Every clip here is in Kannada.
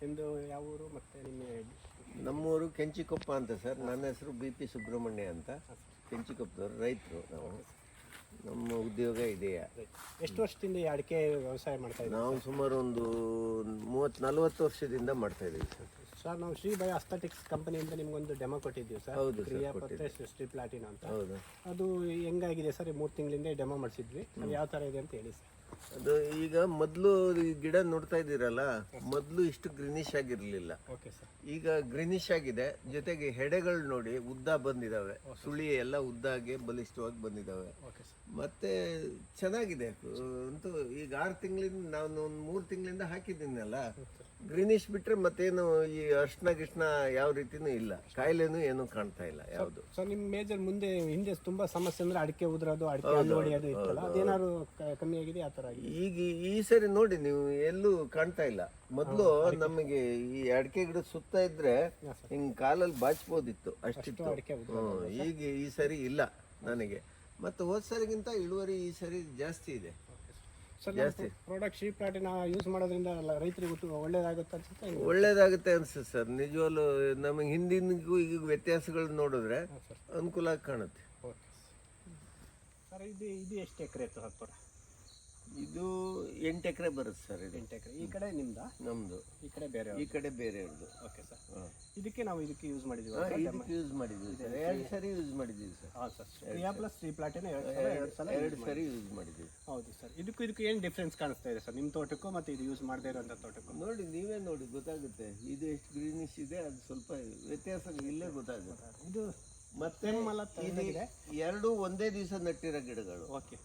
ನಿಮ್ಮದು ಯಾವ ಊರು ಮತ್ತು ನಿಮ್ಮ ನಮ್ಮೂರು ಕೆಂಚಿಕೊಪ್ಪ ಅಂತ ಸರ್. ನನ್ನ ಹೆಸರು ಬಿ ಪಿ ಸುಬ್ರಹ್ಮಣ್ಯ ಅಂತ. ಕೆಂಚಿಕೊಪ್ಪದವರು ರೈತರು ನಾವು. ನಮ್ಮ ಉದ್ಯೋಗ ಇದೆಯಾ? ಎಷ್ಟು ವರ್ಷದಿಂದ ಈ ಅಡಿಕೆ ವ್ಯವಸಾಯ ಮಾಡ್ತಾ ಇದ್ದೀವಿ ನಾವು ಸುಮಾರು ಒಂದು ಮೂವತ್ತು ನಲವತ್ತು ವರ್ಷದಿಂದ ಮಾಡ್ತಾ ಇದ್ದೀವಿ ಸರ್. ಸರ್ ನಾವು ಶ್ರೀ ಬೈ ಅಸ್ಥೆಟಿಕ್ಸ್ ಕಂಪನಿಯಿಂದ ನಿಮ್ಗೊಂದು ಡೆಮೋ ಕೊಟ್ಟಿದ್ದೀವಿ ಸರ್. ಹೌದು ಸೃಷ್ಟಿ ಪ್ಲಾಟಿನ ಅಂತ. ಹೌದು. ಅದು ಹೆಂಗಾಗಿದೆ ಸರ್? ಮೂರು ತಿಂಗಳಿಂದ ಡೆಮೋ ಮಾಡಿಸಿದ್ವಿ. ಯಾವ ಥರ ಇದೆ ಅಂತ ಹೇಳಿ ಸರ್. ಅದು ಈಗ ಮೊದಲು ಗಿಡ ನೋಡ್ತಾ ಇದ್ದೀರಲ್ಲ ಮೊದಲು ಇಷ್ಟು ಗ್ರೀನಿಶ್ ಆಗಿರಲಿಲ್ಲ. ಈಗ ಗ್ರೀನಿಶ್ ಆಗಿದೆ ಜೊತೆಗೆ ಹೆಡೆಗಳು ನೋಡಿ ಉದ್ದ ಬಂದಿದಾವೆ. ಸುಳಿ ಎಲ್ಲ ಉದ್ದಾಗಿ ಬಲಿಷ್ಠವಾಗಿ ಸರ್ ಮತ್ತೆ ಚೆನ್ನಾಗಿದೆ. ಅಂತೂ ಈಗ ಆರು ತಿಂಗಳಿಂದ ನಾನು ಒಂದು ಮೂರು ತಿಂಗಳಿಂದ ಹಾಕಿದ್ದೀನಲ್ಲ. ಗ್ರೀನಿಶ್ ಬಿಟ್ರೆ ಮತ್ತೇನು ಈ ಅರ್ಶನ ಗಿಷ್ಣ ಯಾವ ರೀತಿನೂ ಇಲ್ಲ. ಕಾಯಿಲೆನೂ ಏನು ಕಾಣ್ತಾ ಇಲ್ಲ ಯಾವುದು. ಸೊ ನಿಮ್ಮ ಮೇಜರ್ ಮುಂದೆ ಹಿಂದೆ ತುಂಬಾ ಸಮಸ್ಯೆ ಅಂದ್ರೆ ಅಡಿಕೆ ಉದ್ರೋದು ಅಡಿಕೆ ಅದೇನಾದ್ರು ಕಮ್ಮಿ ಆಗಿದೆ? ಥರ ಆಗಿದೆ ಈಗ ಈ ಸರಿ ನೋಡಿ ನೀವು ಎಲ್ಲೂ ಕಾಣ್ತಾ ಇಲ್ಲ. ಮೊದಲು ನಮಗೆ ಈ ಅಡಿಕೆ ಗಿಡ ಸುತ್ತ ಇದ್ರೆ ಹಿಂಗ್ ಕಾಲಲ್ಲಿ ಬಾಚ್ಬೋದಿತ್ತು ಅಷ್ಟಿತ್ತು. ಹ್ಮ್. ಈಗ ಈ ಸರಿ ಇಲ್ಲ ನನಗೆ. ಮತ್ತೆ ಹೋದ್ ಸರಿಗಿಂತ ಇಳುವರಿ ಈ ಸರಿ ಜಾಸ್ತಿ ಇದೆ. Sir. Product Shri Platina use ಮಾಡೋದ್ರಿಂದ ರೈತರಿಗೆ ಒಳ್ಳೇದಾಗುತ್ತೆ ಅನ್ಸುತ್ತೆ? ಒಳ್ಳೇದಾಗುತ್ತೆ ಅನ್ಸುತ್ತೆ ಸರ್. ನಿಜವಾಗ್ಲು ನಮಗೆ ಹಿಂದಿನಿಗೂ ಈಗ ವ್ಯತ್ಯಾಸಗಳು ನೋಡಿದ್ರೆ ಅನುಕೂಲ ಆಗಿ ಕಾಣುತ್ತೆ. Okay sir. ಇದು ಇದು ಎಷ್ಟು ಎಕರೆ ಇತ್ತು ಹತ್ತು ಇದು ಎಂಟು ಎಕರೆ ಬರುತ್ತೆ ಸರ್ ಇದು. ಎಂಟು ಎಕರೆ. ಈ ಕಡೆ ನಿಮ್ದ? ನಮ್ದು. ಈ ಕಡೆ ಬೇರೆ ಈ ಕಡೆ ಬೇರೆ ಇರೋದು ಓಕೆ ಸರ್ ಇದಕ್ಕೆ ನಾವು ಇದಕ್ಕೆ ಯೂಸ್ ಮಾಡಿದ್ದೀವಿ ಇದಕ್ಕೆ ಯೂಸ್ ಮಾಡಿದ್ದೀವಿ ಸರ್ ಎರಡು ಸರಿ ಯೂಸ್ ಮಾಡಿದ್ದೀವಿ ಸರ್ ಹಾಂ ಸರ್. ಕ್ರಿಯಾ ಪ್ಲಸ್ ತ್ರೀ ಪ್ಲಾಟಿನ ಎರಡು ಸಲ ಎರಡು ಸಲ ಎರಡು ಸರಿ ಯೂಸ್ ಮಾಡಿದ್ದೀವಿ ಹೌದು ಸರ್ ಇದಕ್ಕೂ ಇದಕ್ಕೂ ಏನು ಡಿಫ್ರೆನ್ಸ್ ಕಾಣಿಸ್ತಾ ಇದೆ ಸರ್ ನಿಮ್ಮ ತೋಟಕ್ಕೂ ಮತ್ತು ಇದು ಯೂಸ್ ಮಾಡದೇ ಇರೋಂಥ ತೋಟಕ್ಕೂ? ನೋಡಿ ನೀವೇ ನೋಡಿ ಗೊತ್ತಾಗುತ್ತೆ. ಇದು ಎಷ್ಟು ಗ್ರೀನಿಶ್ ಇದೆ ಅದು ಸ್ವಲ್ಪ ವ್ಯತ್ಯಾಸ ಇಲ್ಲೇ ಗೊತ್ತಾಗುತ್ತೆ. ಇದು ಮತ್ತೆ ಎರಡು ಒಂದೇ ದಿವಸ ನಟ್ಟಿರೋ ಗಿಡಗಳು. Okay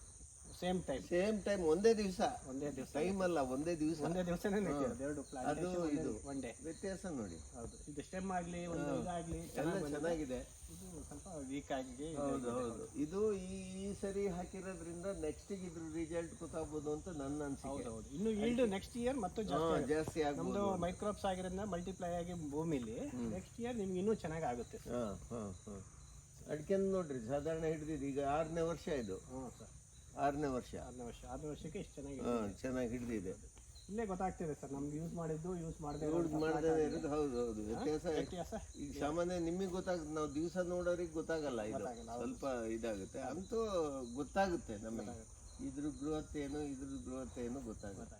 same time same time ಒಂದೇ ದಿವಸ. ಒಂದೇ ದಿವಸ. ಟೈಮ್ ಅಲ್ಲ ಒಂದೇ ದಿವಸ. ಒಂದೇ ದಿವಸನೇ ನೆಟ್ಟಿರೋದು ಎರಡು ಅದು ಇದು. ಒನ್ ಡೇ ವ್ಯತ್ಯಾಸ ನೋಡಿ. ಹೌದು. ಇದು ಸ್ಟೆಮ್ ಆಗಲಿ ಒಂದು ಇದಾಗಲಿ ಎಲ್ಲ ಚೆನ್ನಾಗಿದೆ. ಇದು ಸ್ವಲ್ಪ ವೀಕ್ ಆಗಿ ಹೌದು ಹೌದು. ಇದು ಈ ಈ ಸರಿ ಹಾಕಿರೋದ್ರಿಂದ ನೆಕ್ಸ್ಟ್ ಇದ್ರ ರಿಸಲ್ಟ್ ಗೊತ್ತಾಗ್ಬೋದು ಅಂತ ನನ್ನ ಅನ್ಸಿಕೆ. ಹೌದು ಇನ್ನು ಈಲ್ಡ್ ನೆಕ್ಸ್ಟ್ ಇಯರ್ ಮತ್ತು ಜಾಸ್ತಿ ಆಗುತ್ತೆ. ಜಾಸ್ತಿ ನಮ್ದು ಮೈಕ್ರೋಪ್ಸ್ ಆಗಿರೋದ್ರಿಂದ ಮಲ್ಟಿಪ್ಲೈ ಆಗಿ ಭೂಮಿಲಿ ನೆಕ್ಸ್ಟ್ ಇಯರ್ ನಿಮ್ಗೆ ಇನ್ನೂ ಚೆನ್ನಾಗಿ ಆಗುತ್ತೆ. ಸರ್ ಹಾ ಹಾ ಹಾ. ಅಡಿಕೆ ನೋಡ್ರಿ ಸಾಧಾರಣ ಹಿಡಿದಿದ್ದು ಈಗ ಆರನೇ ವರ್ಷ ಇದು. ಹ್ಞೂ ಸರ್. ಆರನೇ ವರ್ಷ. ಆರನೇ ವರ್ಷ. ಆರನೇ ವರ್ಷಕ್ಕೆ ಇಷ್ಟು ಚೆನ್ನಾಗಿ ಹಾ ಚೆನ್ನಾಗಿ ಹಿಡಿದಿದೆ. ಇಲ್ಲೇ ಗೊತ್ತಾಗ್ತಿದೆ ಸರ್ ನಮ್ಗೆ ಯೂಸ್ ಮಾಡಿದ್ದು ಯೂಸ್ ಮಾಡದೆ ಯೂಸ್ ಮಾಡದೇ ಇರೋದು ಹೌದು ಹೌದು. ವ್ಯತ್ಯಾಸ ವ್ಯತ್ಯಾಸ? ಈಗ ಸಾಮಾನ್ಯ ನಿಮಗೆ ಗೊತ್ತಾಗುತ್ತೆ ನಾವು ದಿವಸ ನೋಡೋರಿಗೆ ಗೊತ್ತಾಗಲ್ಲ ಇದು. ಸ್ವಲ್ಪ ಇದಾಗುತ್ತೆ. ಅಂತೂ ಗೊತ್ತಾಗುತ್ತೆ ನಮಗೆ. ಇದ್ರ ಬೃಹತ್ ಏನು ಇದ್ರ ಬೃಹತ್ ಏನು ಗೊತ್ತಾಗುತ್ತೆ.